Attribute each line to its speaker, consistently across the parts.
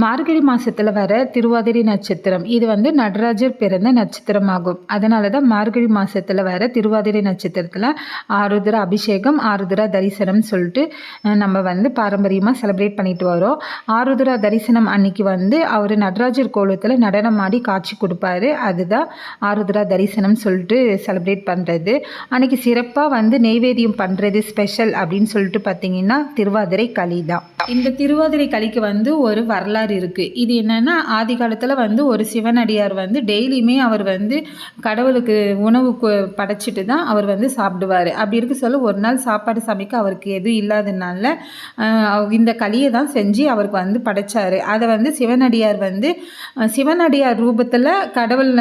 Speaker 1: மார்கழி மாதத்தில் வர திருவாதிரை நட்சத்திரம் இது வந்து நடராஜர் பிறந்த நட்சத்திரமாகும். அதனால தான் மார்கழி மாதத்தில் வர திருவாதிரை நட்சத்திரத்தில் ஆருத்ர அபிஷேகம் ஆருத்ரா தரிசனம் சொல்லிட்டு நம்ம வந்து பாரம்பரியமாக செலிப்ரேட் பண்ணிட்டு வரோம். ஆருத்ரா தரிசனம் அன்னைக்கு வந்து அவர் நடராஜர் கோலத்தில் நடனம் ஆடி காட்சி கொடுப்பாரு. அதுதான் ஆருத்ரா தரிசனம் சொல்லிட்டு செலிப்ரேட் பண்ணுறது அன்னைக்கு சிறப்பாக வந்து நெய்வேதியம் பண்ணுறது ஸ்பெஷல் அப்படின்னு சொல்லிட்டு பார்த்தீங்கன்னா திருவாதிரை களி தான். இந்த திருவாதிரை களிக்கு வந்து ஒரு வரலாறு வரலாறு இருக்குது இது என்னென்னா ஆதி காலத்தில் வந்து ஒரு சிவனடியார் வந்து டெய்லியுமே அவர் வந்து கடவுளுக்கு உணவு படைச்சிட்டு தான் அவர் வந்து சாப்பிடுவார். அப்படி இருக்க சொல்ல ஒரு நாள் சாப்பாடு சமைக்க அவருக்கு எதுவும் இல்லாதனால இந்த களியை தான் செஞ்சு அவருக்கு வந்து படைச்சார். அதை வந்து சிவனடியார் வந்து சிவனடியார் ரூபத்தில் கடவுள்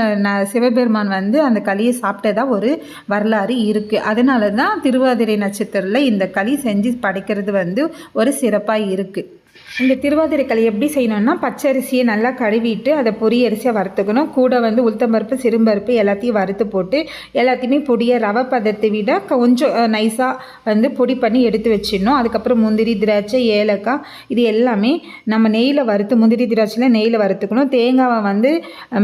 Speaker 1: சிவபெருமான் வந்து அந்த களியை சாப்பிட்டதா ஒரு வரலாறு இருக்குது அதனால தான் திருவாதிரை நட்சத்திரத்தில் இந்த களி செஞ்சு படைக்கிறது வந்து ஒரு சிறப்பாக இருக்குது இந்த திருவாதிரை களி எப்படி செய்யணும்னா பச்சரிசியை நல்லா கழுவிட்டு அதை பொரிய அரிசியாக வறுத்துக்கணும். கூட வந்து உளுத்தம்பருப்பு சிறும்பருப்பு எல்லாத்தையும் வறுத்து போட்டு எல்லாத்தையுமே பொடியை ரவை பதத்தை விட கொஞ்சம் நைஸாக வந்து பொடி பண்ணி எடுத்து வச்சிடணும். அதுக்கப்புறம் முந்திரி திராட்சை ஏலக்காய் இது எல்லாமே நம்ம நெய்யில் வறுத்து முந்திரி திராட்சையில் நெய்யில் வறுத்துக்கணும். தேங்காவை வந்து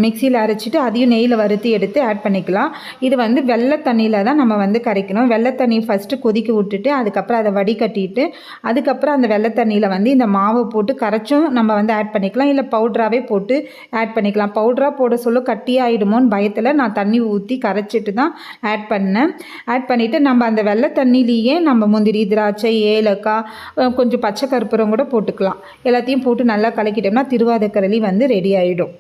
Speaker 1: மிக்சியில் அரைச்சிட்டு அதையும் நெய்யில் வறுத்து எடுத்து ஆட் பண்ணிக்கலாம். இது வந்து வெள்ளை தண்ணியில் தான் நம்ம வந்து கரைக்கணும். வெள்ளை தண்ணி ஃபஸ்ட்டு கொதிக்க விட்டுட்டு அதுக்கப்புறம் அதை வடிகட்டிட்டு அதுக்கப்புறம் அந்த வெள்ளை தண்ணியில் வந்து இந்த மாவு மாவு போட்டு கரைச்சும் நம்ம வந்து ஆட் பண்ணிக்கலாம். இல்லை பவுட்ராகவே போட்டு ஆட் பண்ணிக்கலாம். பவுட்ராக போட சொல்ல கட்டியாயிடுமோன்னு பயத்தில் நான் தண்ணி ஊற்றி கரைச்சிட்டு தான் ஆட் பண்ணேன். ஆட் பண்ணிவிட்டு நம்ம அந்த வெள்ளை தண்ணிலேயே நம்ம முந்திரி திராட்சை ஏலக்காய் கொஞ்சம் பச்சை கருப்பூரம் கூட போட்டுக்கலாம். எல்லாத்தையும் போட்டு நல்லா கலக்கிட்டோம்னா திருவாதக்கரளி வந்து ரெடி ஆகிடும்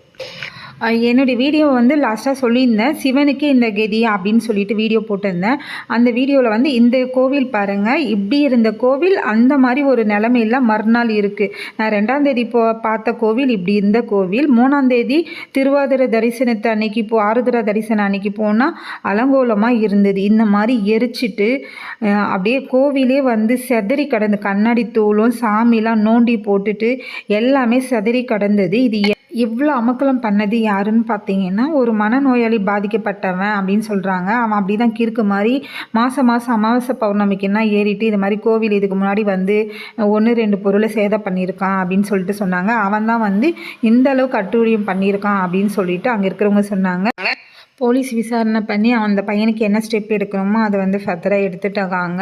Speaker 1: என்னுடைய வீடியோ வந்து லாஸ்ட்டாக சொல்லியிருந்தேன். சிவனுக்கு இந்த கெதி அப்படின்னு சொல்லிட்டு வீடியோ போட்டிருந்தேன். அந்த வீடியோவில் வந்து இந்த கோவில் பாருங்கள் இப்படி இருந்த கோவில் அந்த மாதிரி ஒரு நிலமையில் மறுநாள் இருக்குது நான் ரெண்டாம் தேதி போ பார்த்த கோவில் இப்படி இருந்த கோவில். மூணாம் தேதி திருவாதிர தரிசனத்தை அன்னைக்கு போ ஆருதிர தரிசனம் அன்னைக்கு போனால் அலங்கோலமாக இருந்தது. இந்த மாதிரி எரிச்சிட்டு அப்படியே கோவிலே வந்து செதறி கடந்து கண்ணாடி தூளும் சாமிலாம் நோண்டி போட்டுட்டு எல்லாமே செதறி கடந்தது. இது இவ்வளோ அமக்கலம் பண்ணது யாருன்னு பார்த்தீங்கன்னா ஒரு மனநோயாளி பாதிக்கப்பட்டவன் அப்படின்னு சொல்கிறாங்க அவன் அப்படி தான் கிறுக்கு மாதிரி மாதம் மாதம் அமாவாசை பௌர்ணமிக்குன்னா ஏறிட்டு இது மாதிரி கோவில் இதுக்கு முன்னாடி வந்து ஒன்று ரெண்டு பொருளை சேதம் பண்ணியிருக்கான் அப்படின்னு சொல்லிட்டு சொன்னாங்க. அவன் தான் வந்து இந்த அளவுக்கு அட்டூழியம் பண்ணியிருக்கான் அப்படின்னு சொல்லிட்டு அங்கே இருக்கிறவங்க சொன்னாங்க. போலீஸ் விசாரணை பண்ணி அந்த பையனுக்கு என்ன ஸ்டெப் எடுக்கணுமோ அதை வந்து ஃபர்தராக எடுத்துட்டாங்க.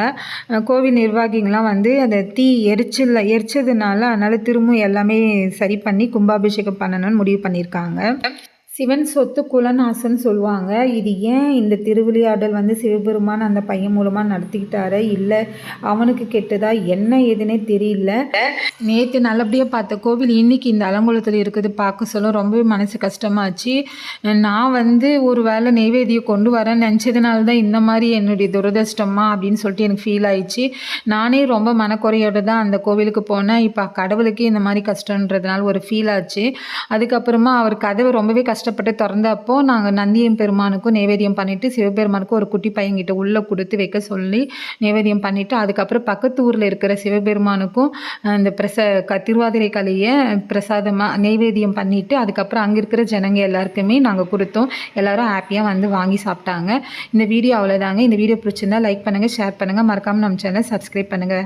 Speaker 1: கோவில் நிர்வாகிகள்லாம் வந்து அதை தீ எரிச்சல எரிச்சதுனால அதனால் திரும்ப எல்லாமே சரி பண்ணி கும்பாபிஷேகம் பண்ணணும்னு முடிவு பண்ணியிருக்காங்க. சிவன் சொத்து குலநாசன் சொல்லுவாங்க. இது ஏன் இந்த திருவிளையாடல் வந்து சிவபெருமான் அந்த பையன் மூலமாக நடத்திக்கிட்டாரு? இல்லை அவனுக்கு கெட்டதா? என்ன ஏதுன்னே தெரியல. நேற்று நல்லபடியாக பார்த்த கோவில் இன்னைக்கு இந்த அலங்குளத்தில் இருக்குது பார்க்க சொல்ல ரொம்பவே மனசு கஷ்டமாச்சு. நான் வந்து ஒரு வேளை நெய்வேதியை கொண்டு வரேன் நினச்சதுனால தான் இந்த மாதிரி என்னுடைய துரதிருஷ்டமா அப்படின்னு சொல்லிட்டு எனக்கு ஃபீல் ஆயிடுச்சு. நானே ரொம்ப மனக்குறையோடு தான் அந்த கோவிலுக்கு போனேன். இப்போ கடவுளுக்கே இந்த மாதிரி கஷ்டன்றதுனால ஒரு ஃபீல் ஆச்சு. அதுக்கப்புறமா அவர் கதவை ரொம்பவே கஷ்டம் கஷ்டப்பட்டு திறந்தப்போ நாங்கள் நந்தியம் பெருமானுக்கும் நைவேத்தியம் பண்ணிவிட்டு சிவபெருமானுக்கும் ஒரு குட்டி பையன்கிட்ட உள்ளே கொடுத்து வைக்க சொல்லி நைவேத்தியம் பண்ணிவிட்டு அதுக்கப்புறம் பக்கத்து ஊரில் இருக்கிற சிவபெருமானுக்கும் இந்த பிரச க திருவாதிரை கலையை பிரசாதமாக நைவேத்தியம் பண்ணிவிட்டு அதுக்கப்புறம் அங்கே இருக்கிற ஜனங்க எல்லாருக்குமே நாங்கள் கொடுத்தோம். எல்லோரும் ஹாப்பியாக வந்து வாங்கி சாப்பிட்டாங்க. இந்த வீடியோ அவ்வளோதாங்க இந்த வீடியோ பிடிச்சிருந்தா லைக் பண்ணுங்கள் ஷேர் பண்ணுங்கள் மறக்காமல் நம்ம சேனலை சப்ஸ்கிரைப் பண்ணுங்கள்